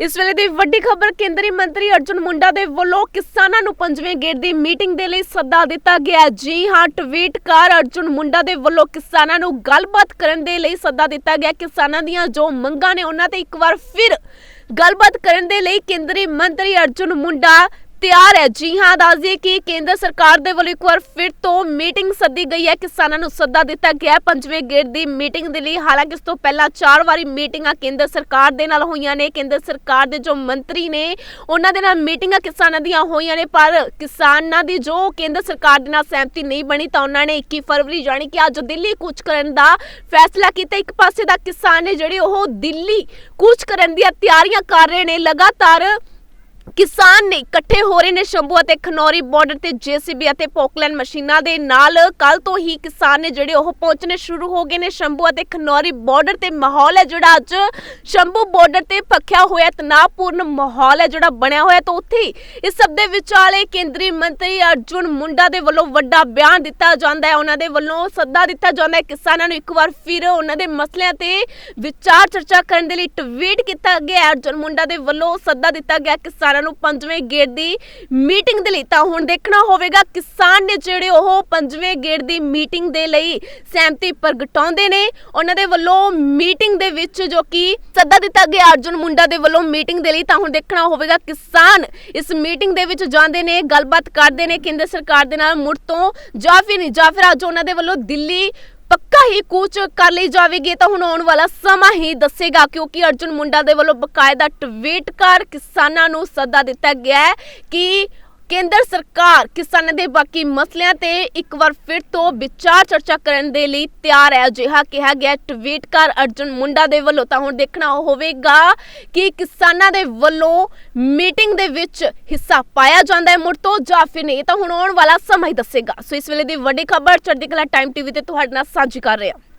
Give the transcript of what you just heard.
ਇਸ ਵੇਲੇ ਦੀ ਵੱਡੀ ਖਬਰ, ਕੇਂਦਰੀ ਮੰਤਰੀ ਅਰਜੁਨ ਮੁੰਡਾ ਦੇ ਵੱਲੋਂ ਕਿਸਾਨਾਂ ਨੂੰ ਪੰਜਵੇਂ ਗੇੜ ਦੀ ਮੀਟਿੰਗ ਦੇ ਲਈ ਸੱਦਾ ਦਿੱਤਾ ਗਿਆ ਜੀ ਹਾਂ, ਟਵੀਟ ਕਰ ਅਰਜੁਨ ਮੁੰਡਾ ਦੇ ਵੱਲੋਂ ਕਿਸਾਨਾਂ ਨੂੰ ਗੱਲਬਾਤ ਕਰਨ ਦੇ ਲਈ ਸੱਦਾ ਦਿੱਤਾ ਗਿਆ। ਕਿਸਾਨਾਂ ਦੀਆਂ ਜੋ ਮੰਗਾਂ ਨੇ, ਉਹਨਾਂ ਤੇ ਇੱਕ ਵਾਰ ਫਿਰ ਗੱਲਬਾਤ ਕਰਨ ਦੇ ਲਈ ਕੇਂਦਰੀ ਮੰਤਰੀ ਅਰਜੁਨ ਮੁੰਡਾ ਤਿਆਰ ਹੈ। ਜੀ ਹਾਂ, ਦੱਸ ਦਈਏ ਕਿ ਕੇਂਦਰ ਸਰਕਾਰ ਦੇ ਵੱਲੋਂ ਇੱਕ ਵਾਰ ਫਿਰ ਤੋਂ ਮੀਟਿੰਗ ਸੱਦੀ ਗਈ ਹੈ। ਕਿਸਾਨਾਂ ਨੂੰ ਸੱਦਾ ਦਿੱਤਾ ਗਿਆ ਪੰਜਵੇਂ ਗੇੜ ਦੀ ਮੀਟਿੰਗ ਦੇ ਲਈ ਹਾਲਾਂਕਿ ਇਸ ਤੋਂ ਪਹਿਲਾਂ ਚਾਰ ਵਾਰੀ ਮੀਟਿੰਗਾਂ ਕੇਂਦਰ ਸਰਕਾਰ ਦੇ ਨਾਲ ਹੋਈਆਂ ਨੇ। ਕੇਂਦਰ ਸਰਕਾਰ ਦੇ ਜੋ ਮੰਤਰੀ ਨੇ, ਉਹਨਾਂ ਦੇ ਨਾਲ ਮੀਟਿੰਗਾਂ ਕਿਸਾਨਾਂ ਦੀਆਂ ਹੋਈਆਂ ਨੇ। ਪਰ ਕਿਸਾਨਾਂ ਦੀ ਜੋ ਕੇਂਦਰ ਸਰਕਾਰ ਦੇ ਨਾਲ ਸਹਿਮਤੀ ਨਹੀਂ ਬਣੀ, ਤਾਂ ਉਹਨਾਂ ਨੇ 21 ਫਰਵਰੀ ਜਾਣੀ ਕਿ ਅੱਜ ਦਿੱਲੀ ਕੂਚ ਕਰਨ ਦਾ ਫੈਸਲਾ ਕੀਤਾ। ਇੱਕ ਪਾਸੇ ਦਾ ਕਿਸਾਨ ਨੇ ਜਿਹੜੇ ਉਹ ਦਿੱਲੀ ਕੂਚ ਕਰਨ ਦੀਆਂ ਤਿਆਰੀਆਂ ਕਰ ਰਹੇ ਨੇ, ਲਗਾਤਾਰ ਕਿਸਾਨ ਨੇ ਇਕੱਠੇ ਹੋ ਰਹੇ ਨੇ ਸ਼ੰਭੂ ਅਤੇ ਖਨੌਰੀ ਬਾਰਡਰ ਤੇ ਜੀਸੀਬੀ ਅਤੇ ਪੋਕਲੈਂਡ ਮਸ਼ੀਨਾਂ ਦੇ ਨਾਲ। ਕੱਲ ਤੋਂ ਹੀ ਕਿਸਾਨ ਨੇ ਜਿਹੜੇ ਉਹ ਪਹੁੰਚਣੇ ਸ਼ੁਰੂ ਹੋ ਗਏ ਨੇ ਸ਼ੰਭੂ ਅਤੇ ਖਨੌਰੀ ਬਾਰਡਰ ਤੇ ਮਾਹੌਲ ਹੈ ਜਿਹੜਾ ਅੱਜ ਸ਼ੰਭੂ ਬਾਰਡਰ ਤੇ ਪੱਖਿਆ ਹੋਇਆ, ਤਣਾਅਪੂਰਨ ਮਾਹੌਲ ਹੈ ਜਿਹੜਾ ਬਣਿਆ ਹੋਇਆ। ਤਾਂ ਉੱਥੇ ਇਸ ਸਭ ਦੇ ਵਿਚਾਲੇ ਕੇਂਦਰੀ ਮੰਤਰੀ ਅਰਜੁਨ ਮੁੰਡਾ ਦੇ ਵੱਲੋਂ ਵੱਡਾ ਬਿਆਨ ਦਿੱਤਾ ਜਾਂਦਾ ਹੈ। ਉਹਨਾਂ ਦੇ ਵੱਲੋਂ ਸੱਦਾ ਦਿੱਤਾ ਜਾਂਦਾ ਹੈ। ਕਿਸਾਨਾਂ ਨੂੰ ਇੱਕ ਵਾਰ ਫਿਰ ਉਹਨਾਂ ਦੇ ਮਸਲਿਆਂ ਤੇ ਵਿਚਾਰ ਚਰਚਾ ਕਰਨ ਦੇ ਲਈ ਟਵੀਟ ਕੀਤਾ ਗਿਆ ਅਰਜੁਨ ਮੁੰਡਾ ਦੇ ਵੱਲੋਂ ਸੱਦਾ ਦਿੱਤਾ ਗਿਆ। ਕਿਸਾਨ ਨੂੰ ਪੰਜਵੇਂ ਗੇੜ ਦੀ ਮੀਟਿੰਗ ਦੇ ਲਈ ਤਾਂ ਹੁਣ ਦੇਖਣਾ ਹੋਵੇਗਾ, ਕਿਸਾਨ ਨੇ ਜਿਹੜੇ ਉਹ ਪੰਜਵੇਂ ਗੇੜ ਦੀ ਮੀਟਿੰਗ ਦੇ ਲਈ ਸਹਿਮਤੀ ਪ੍ਰਗਟਾਉਂਦੇ ਨੇ, ਉਹਨਾਂ ਦੇ ਵੱਲੋਂ ਮੀਟਿੰਗ ਦੇ ਵਿੱਚ ਜੋ ਕਿ ਸੱਦਾ ਦਿੱਤਾ ਗਿਆ ਅਰਜੁਨ ਮੁੰਡਾ ਦੇ ਵੱਲੋਂ ਮੀਟਿੰਗ ਦੇ ਲਈ ਤਾਂ ਹੁਣ ਦੇਖਣਾ ਹੋਵੇਗਾ, ਕਿਸਾਨ ਇਸ ਮੀਟਿੰਗ ਦੇ ਵਿੱਚ ਜਾਂਦੇ ਨੇ, ਗੱਲਬਾਤ ਕਰਦੇ ਨੇ, ਕੇਂਦਰ ਸਰਕਾਰ ਦੇ ਨਾਲ ਮੁੜ ਤੋਂ ਜਾਂ ਫਿਰ ਜਾਂ ਫਿਰ ਅੱਜ ਉਹਨਾਂ ਦੇ ਵੱਲੋਂ ਦਿੱਲੀ ਪੱਕਾ ਹੀ ਕੂਚ ਕਰ ਲਈ ਜਾਵੇਗੀ ਤਾਂ ਹੁਣ ਆਉਣ ਵਾਲਾ ਸਮਾਂ ਹੀ ਦੱਸੇਗਾ, ਕਿਉਂਕਿ ਅਰਜੁਨ ਮੁੰਡਾ ਦੇ ਵੱਲੋਂ ਬਕਾਇਦਾ ਟਵੀਟ ਕਰ ਕਿਸਾਨਾਂ ਨੂੰ ਸੱਦਾ ਦਿੱਤਾ ਗਿਆ ਹੈ ਕਿ ਕੇਂਦਰ ਸਰਕਾਰ ਕਿਸਾਨਾਂ ਦੇ ਬਾਕੀ ਮਸਲਿਆਂ ਤੇ ਇੱਕ ਵਾਰ ਫਿਰ ਤੋਂ ਵਿਚਾਰ ਚਰਚਾ ਕਰਨ ਦੇ ਲਈ ਤਿਆਰ ਹੈ। ਅਜਿਹਾ ਕਿਹਾ ਗਿਆ, ਟਵੀਟ ਕਰ ਅਰਜੁਨ ਮੁੰਡਾ ਦੇ ਵੱਲੋਂ। ਤਾਂ ਹੁਣ ਦੇਖਣਾ ਹੋਵੇਗਾ ਕਿ ਕਿਸਾਨਾਂ ਦੇ ਵੱਲੋਂ ਮੀਟਿੰਗ ਦੇ ਵਿੱਚ ਹਿੱਸਾ ਪਾਇਆ ਜਾਂਦਾ ਹੈ ਮੁੜ ਤੋਂ ਜਾਂ ਫਿਰ ਨਹੀਂ। ਤਾਂ ਹੁਣ ਆਉਣ ਵਾਲਾ ਸਮਾਂ ਹੀ ਦੱਸੇਗਾ। ਸੋ ਇਸ ਵੇਲੇ ਦੀ ਵੱਡੀ ਖਬਰ ਚੜ੍ਹਦੀ ਕਲਾ ਟਾਈਮ ਟੀਵੀ ਤੇ ਤੁਹਾਡੇ ਨਾਲ ਸਾਂਝੀ ਕਰ ਰਹੇ। ਹਾਂ